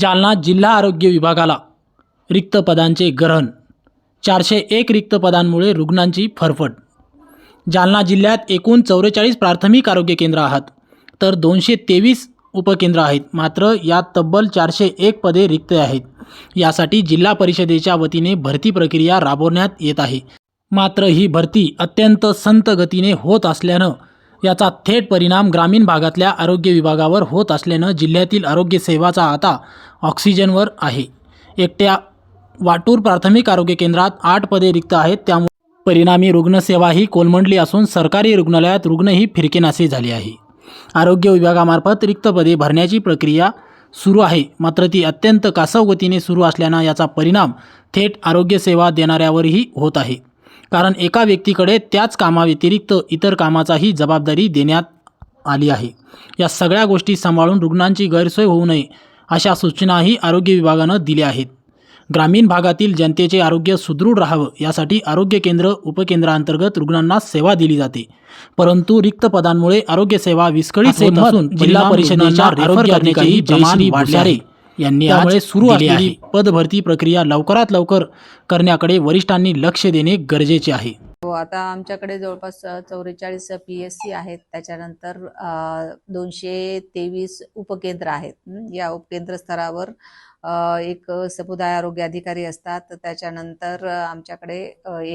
जालना जिल्हा आरोग्य विभागाला रिक्त पदांचे ग्रहण. चारशे एक रिक्त पदांमुळे रुग्णांची फरफट. जालना जिल्ह्यात एकूण चौवेचाळीस प्राथमिक आरोग्य केंद्र आहात. तर दोनशे तेवीस उपकेंद्र आहेत. मात्र यात तब्बल चारशे एक पदे रिक्त आहेत. यासाठी जिल्हा परिषदेच्या वतीने भरती प्रक्रिया राबवण्यात येत आहे. मात्र ही भरती अत्यंत संत गतीने होत असल्यानं याचा थेट परिणाम ग्रामीण भागातल्या आरोग्य विभागावर होत असल्यानं जिल्ह्यातील आरोग्य सेवाचा आता ऑक्सिजनवर आहे. एकट्या वाटूर प्राथमिक आरोग्य केंद्रात आठ पदे रिक्त आहेत. त्यामुळे परिणामी रुग्णसेवाही कोलमडली असून सरकारी रुग्णालयात रुग्णही फिरकेनासे झाले आहे. आरोग्य विभागामार्फत रिक्त पदे भरण्याची प्रक्रिया सुरू आहे. मात्र ती अत्यंत कासव गतीने सुरू असल्यानं याचा परिणाम थेट आरोग्यसेवा देणाऱ्यावरही होत आहे. कारण एका व्यक्तीकडे त्याच कामाव्यतिरिक्त इतर कामाचाही जबाबदारी देण्यात आली आहे. या सगळ्या गोष्टी सांभाळून रुग्णांची गैरसोय होऊ नये अशा सूचनाही आरोग्य विभागानं दिल्या आहेत. ग्रामीण भागातील जनतेचे आरोग्य सुदृढ राहावं यासाठी आरोग्य केंद्र उपकेंद्रांतर्गत रुग्णांना सेवा दिली जाते. परंतु रिक्त पदांमुळे आरोग्य सेवा विस्कळीत होत असून जिल्हा परिषदेच्या आरोग्य अधिकारी वाडसारे यांनी त्यामुळे सुरू असलेली पदभरती प्रक्रिया लवकरात लवकर करण्याकडे वरिष्ठांनी लक्ष देणे गरजेचे आहे. हो आता आमच्याकडे जवळपास चौवेचाळीस पी एस सी आहेत. त्याच्यानंतर दोनशे तेवीस उपकेंद्र आहेत. या उपकेंद्र स्तरावर एक समुदाय आरोग्य अधिकारी असतात. त्याच्यानंतर आमच्याकडे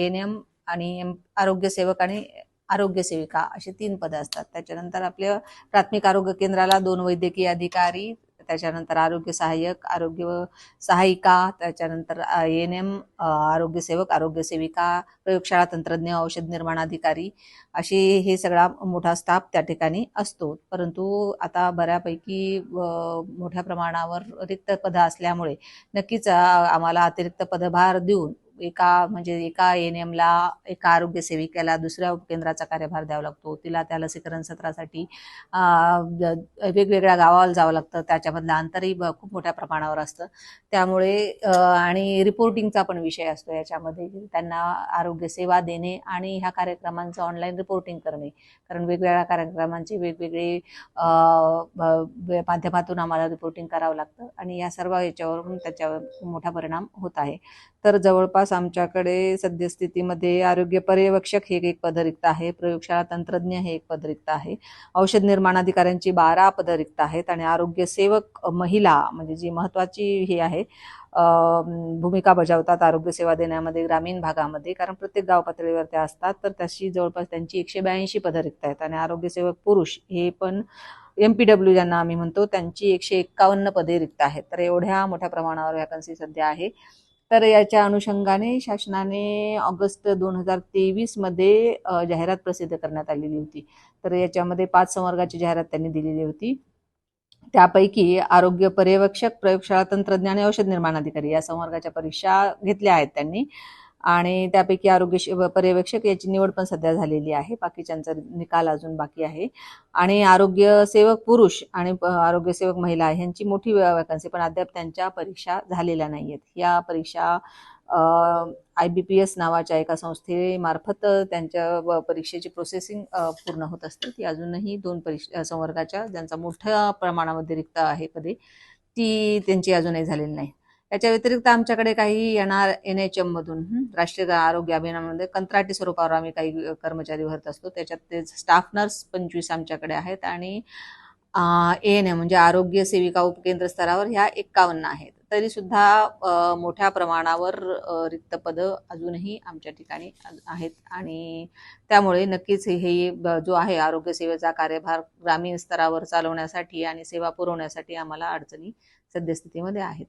एन एम आणि एम आरोग्य सेवक आणि आरोग्य सेविका अशी तीन पदं असतात. त्याच्यानंतर आपल्या प्राथमिक आरोग्य केंद्राला दोन वैद्यकीय अधिकारी त्याच्यानंतर आरोग्य सहाय्यक आरोग्य सहायिका त्याच्यानंतर एन एम आरोग्य सेवक आरोग्य सेविका प्रयोगशाळा तंत्रज्ञ औषध निर्माण अधिकारी असे हे सगळा मोठा स्टाफ त्या ठिकाणी असतो. परंतु आता बऱ्यापैकी मोठ्या प्रमाणावर रिक्त पदं असल्यामुळे नक्कीच आम्हाला अतिरिक्त पदभार देऊन एका म्हणजे एका एन एमला एका आरोग्य सेविकेला दुसऱ्या उपकेंद्राचा कार्यभार द्यावा लागतो. तिला त्या लसीकरण सत्रासाठी वेगवेगळ्या गावाला जावं लागतं. त्याच्यामधलं अंतरही ब- खूप मोठ्या प्रमाणावर असतं. त्यामुळे आणि रिपोर्टिंगचा पण विषय असतो याच्यामध्ये. त्यांना आरोग्य सेवा देणे आणि ह्या कार्यक्रमांचं ऑनलाईन रिपोर्टिंग करणे. कारण वेगवेगळ्या कार्यक्रमांचे वेगवेगळे माध्यमातून आम्हाला रिपोर्टिंग करावं लागतं. आणि या सर्व याच्यावरून त्याच्यावर मोठा परिणाम होत आहे. तर जवळपास आमच्याकडे सद्यस्थितीमध्ये आरोग्य पर्यवेक्षक हे एक पदरिक्त आहे प्रयोगशाळा तंत्रज्ञ हे एक पदरिक्त आहे औषध निर्माण अधिकाऱ्यांची बारा पदरिक्त आहेत आणि आरोग्य सेवक महिला म्हणजे जी महत्वाची हे आहे भूमिका बजावतात आरोग्य सेवा देण्यामध्ये ग्रामीण भागामध्ये. कारण प्रत्येक गाव पातळीवर त्या असतात तर त्याची जवळपास त्यांची एकशे ब्याऐंशी पदरिक्त आहेत आणि आरोग्य सेवक पुरुष हे पण एम पी डब्ल्यू ज्यांना आम्ही म्हणतो त्यांची एकशे एक्कावन्न पदे रिक्त आहेत. तर एवढ्या मोठ्या प्रमाणावर वॅकन्सी सध्या आहे. तर याच्या अनुषंगाने शासनाने ऑगस्ट दोन हजार तेवीसमध्ये जाहिरात प्रसिद्ध करण्यात आलेली होती. तर याच्यामध्ये पाच संवर्गाची जाहिरात त्यांनी दिलेली होती. त्यापैकी आरोग्य पर्यवेक्षक प्रयोगशाळा तंत्रज्ञ आणि औषध निर्माण अधिकारी या संवर्गाच्या परीक्षा घेतल्या आहेत त्यांनी. आणि त्यापैकी आरोग्य पर्यवेक्षक याची निवड पण सध्या झालेली आहे. बाकीच्यांचा निकाल अजून बाकी आहे. आणि आरोग्य सेवक पुरुष आणि आरोग्य सेवक महिला ह्यांची मोठी वॅकन्सी पण अद्याप त्यांच्या परीक्षा झालेल्या नाही आहेत या परीक्षा आय बी पी एस नावाच्या एका संस्थेमार्फत त्यांच्या व परीक्षेची प्रोसेसिंग पूर्ण होत असते. ती अजूनही दोन परीक्षा संवर्गाच्या ज्यांचा मोठ्या प्रमाणामध्ये रिक्त आहे पदे ती त्यांची अजूनही झालेली नाही. याच्या व्यतिरिक्त आमच्याकडे काही येणार एन एच एम मधून राष्ट्रीय आरोग्य अभियानामध्ये कंत्राटी स्वरूपावर आम्ही काही कर्मचारी भरत असतो. त्याच्यात ते स्टाफ नर्स पंचवीस आमच्याकडे आहेत आणि एन एम म्हणजे आरोग्य सेविका उपकेंद्र स्तरावर ह्या एक्कावन्न आहेत. तरी सुद्धा मोठ्या प्रमाणावर रिक्त पदं अजूनही आमच्या ठिकाणी आहेत आणि त्यामुळे नक्कीच हे जो आहे आरोग्य सेवेचा कार्यभार ग्रामीण स्तरावर चालवण्यासाठी आणि सेवा पुरवण्यासाठी आम्हाला अडचणी सद्यस्थितीमध्ये आहेत.